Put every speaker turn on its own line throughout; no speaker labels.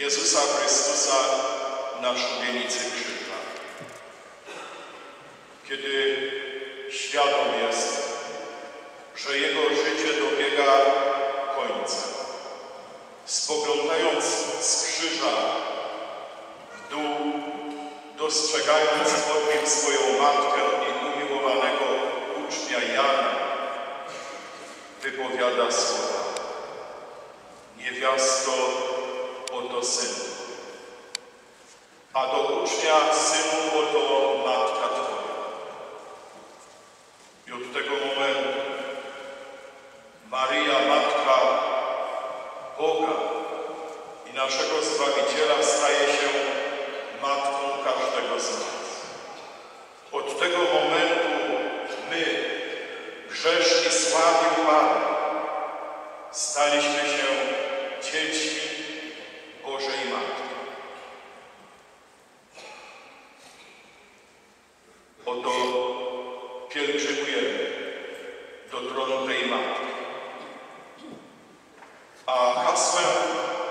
Jezusa Chrystusa na szubienicy krzyża. Kiedy świadom jest, że Jego życie dobiega końca, spoglądając z krzyża w dół, dostrzegając pod nim swoją matkę i umiłowanego ucznia Jana, wypowiada słowa Niewiasto, Synu. A do učňa Synu potom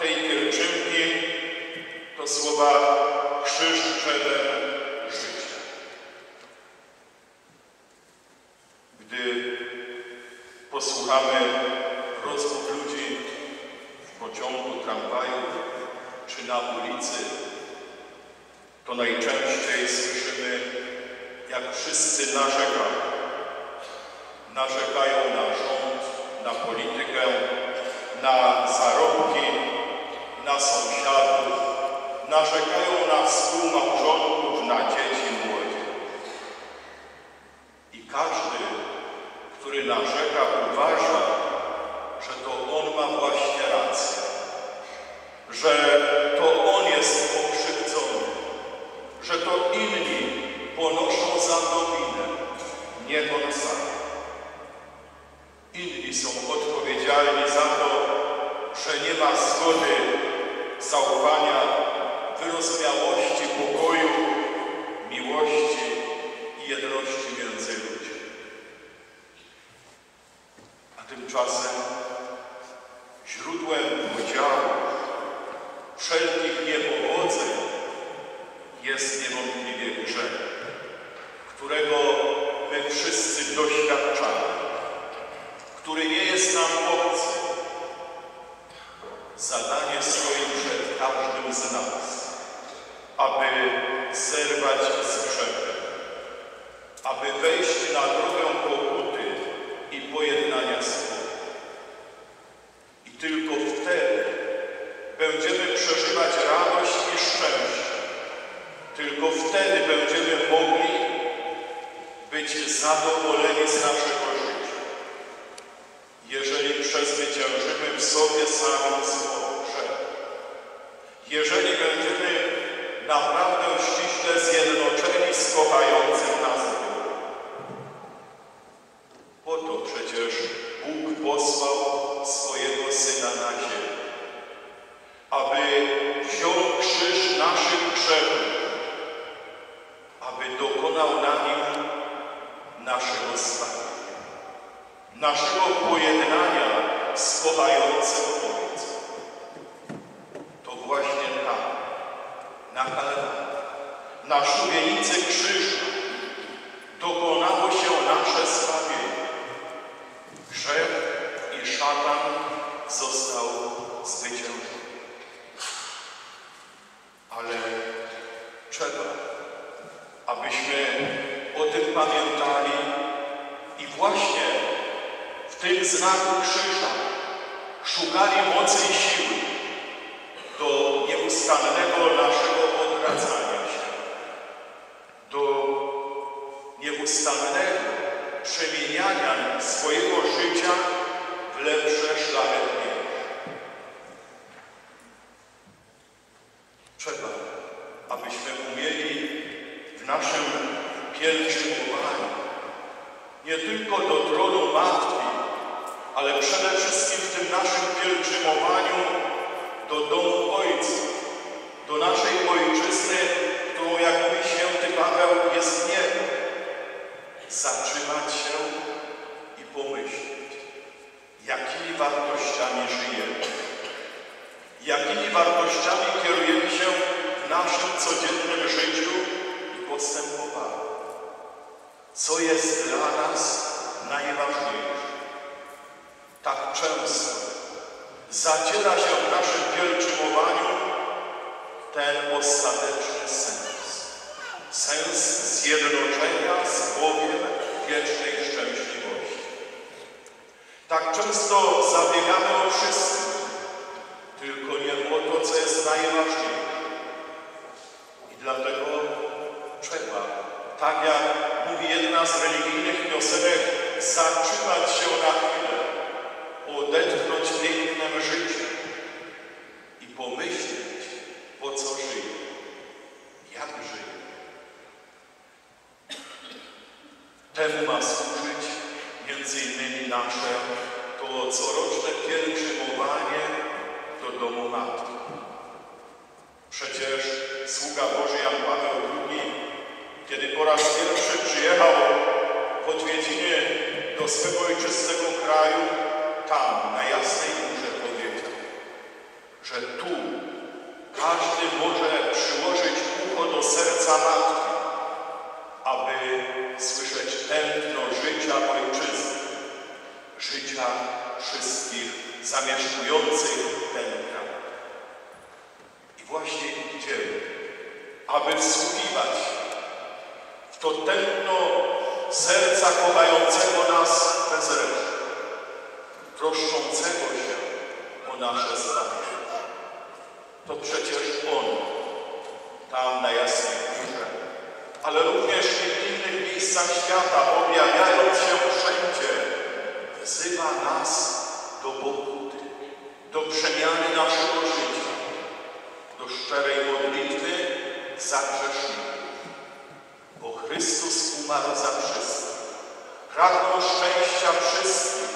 tej pielgrzymki to słowa krzyż drzewem życia. Gdy posłuchamy rozmów ludzi w pociągu, tramwaju czy na ulicy, to najczęściej słyszymy, jak wszyscy narzekają. Narzekają na rząd, na politykę, na zarobki, na sąsiadów, narzekają na współmałżonków, na dzieci młodych. I każdy, który narzeka, uważa, że to on ma właśnie rację, że to on jest pokrzywdzony, że to inni ponoszą za to winę, nie on sam. Inni są odpowiedzialni za to, że nie ma zgody, zaufania, wyrozumiałości, pokoju, miłości i jedności między ludźmi. A tymczasem źródłem podziału, wszelkich niepowodzeń jest niewątpliwie grzech, którego my wszyscy doświadczamy, który nie jest nam obcy. Zadanie stoi przed każdym z nas, aby zerwać z grzechem, aby wejść na drogę pokuty i pojednania z Bogiem. I tylko wtedy będziemy przeżywać radość i szczęście. Tylko wtedy będziemy mogli być zadowoleni z naszego życia. Jeżeli przezwyciężymy w sobie sami zło. Jeżeli będziemy naprawdę ściśle zjednoczeni z kochającym nas Bogiem. Po to przecież Bóg posłał swojego Syna na ziemię, aby wziął krzyż naszych grzechów, aby dokonał na nim naszego zbawienia, naszego pojednania z kochającym Ojcem. To właśnie tam, na Kalwarii, na szubienicy krzyża dokonało się nasze zbawienie. Grzech i szatan został zwyciężony. Ale trzeba, abyśmy o tym pamiętali i właśnie w tym znaku krzyża szukali mocy i siły do nieustannego naszego odradzania się, do nieustannego przemieniania swojego życia w lepsze, szlachetniejsze. Trzeba, abyśmy umieli w naszym pielgrzymowaniu nie tylko do tronu Matki, ale przede wszystkim w tym naszym pielgrzymowaniu do domu Ojca, do naszej Ojczyzny, którą jak mówi święty Paweł jest niebo. Zatrzymać się i pomyśleć, jakimi wartościami żyjemy. Jakimi wartościami kierujemy się w naszym codziennym życiu i postępowaniu? Co jest dla nas najważniejsze? Tak często zaciera się w naszym pielgrzymowaniu ten ostateczny sens. Sens zjednoczenia z Bogiem wiecznej szczęśliwości. Tak często zabiegamy o wszystko, tylko nie o to, co jest najważniejsze. I dlatego trzeba, tak jak jedna z religijnych piosenek, zatrzymać się na chwilę, odetchnąć pięknem życia i pomyśleć, po co żyje, jak żyje. Temu ma służyć między innymi nasze to coroczne pielgrzymowanie do domu Matki. Przecież sługa Boży Jan Paweł II, kiedy po raz pierwszy przyjechał w odwiedzinie do swego ojczystego kraju, tam, na Jasnej Górze powiedział, że tu każdy może przyłożyć ucho do serca Matki, aby słyszeć tętno życia Ojczyzny, życia wszystkich zamieszkujących ten kraj. I właśnie idziemy, aby wsłuchiwać w to tętno serca kochającego nas bez reszty, troszczącego się o nasze zbawienie. To przecież On, tam na Jasnej Górze, ale również w innych miejscach świata, objawiając się wszędzie, wzywa nas do pokuty, do przemiany naszego życia, do szczerej modlitwy za grzeszników. Bo Chrystus umarł za wszystkich, pragnął szczęścia wszystkich,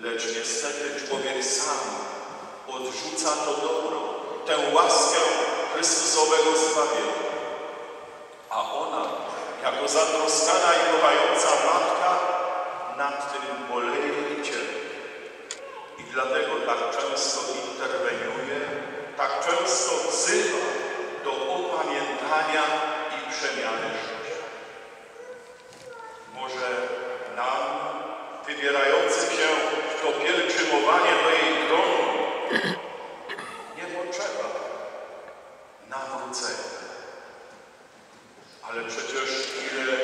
lecz niestety człowiek sam odrzuca to dobro, tę łaskę Chrystusowego zbawienia. A ona, jako zatroskana i kochająca matka, nad tym boleje i cierpi. I dlatego tak często interweniuje, tak często wzywa do opamiętania i przemiany życia. Może nam, wybierającym się w to pielgrzymowanie do jej tronu, nie potrzeba Ale przecież ile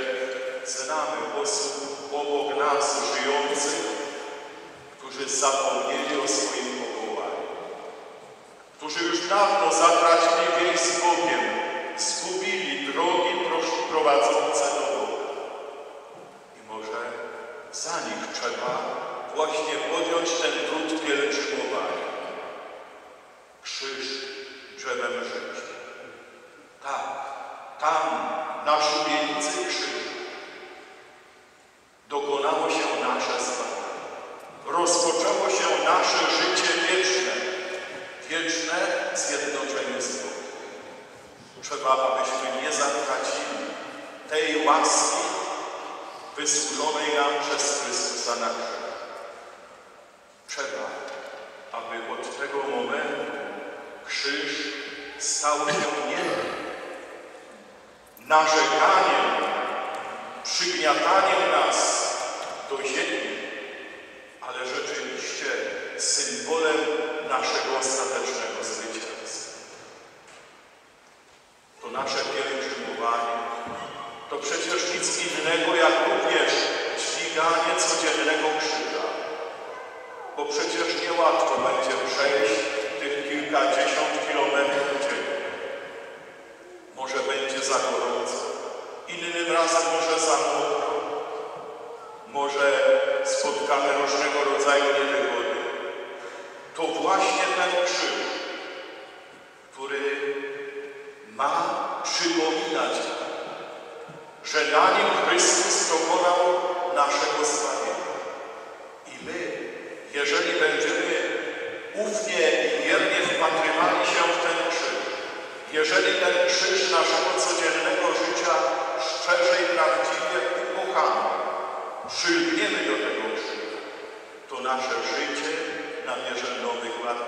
znamy osób obok nas żyjących, którzy zapomnieli o swoim powołaniu, którzy już dawno zatracili więź z Bogiem, zgubili drogi prowadzące do Boga. I może za nich trzeba właśnie podjąć ten trud pielgrzymowania. Krzyż drzewem życia. Tak, tam, na szubienicy krzyża, dokonało się nasze zbawienie. Rozpoczęło się nasze życie wieczne, wieczne zjednoczenie z Bogiem. Trzeba, abyśmy nie zatracili tej łaski wysłużonej nam przez Chrystusa na. Trzeba, aby od tego momentu krzyż stał się nie narzekaniem, przygniataniem nas do ziemi, symbolem naszego ostatecznego zwycięstwa. To nasze pielgrzymowanie to przecież nic innego jak również dźwiganie codziennego krzyża. Bo przecież niełatwo będzie przejść tych kilkadziesiąt kilometrów dziennie. Może będzie za gorąco, innym razem może za mokro, może spotkamy różnego rodzaju niewygody. To właśnie ten krzyż, który ma przypominać że na nim Chrystus dokonał naszego zbawienia. I my, jeżeli będziemy ufnie i wiernie wpatrywali się w ten krzyż, jeżeli ten krzyż naszego codziennego życia szczerze i prawdziwie ukochamy, przylgniemy do tego krzyża, to nasze życie nam nierządną wykładkę.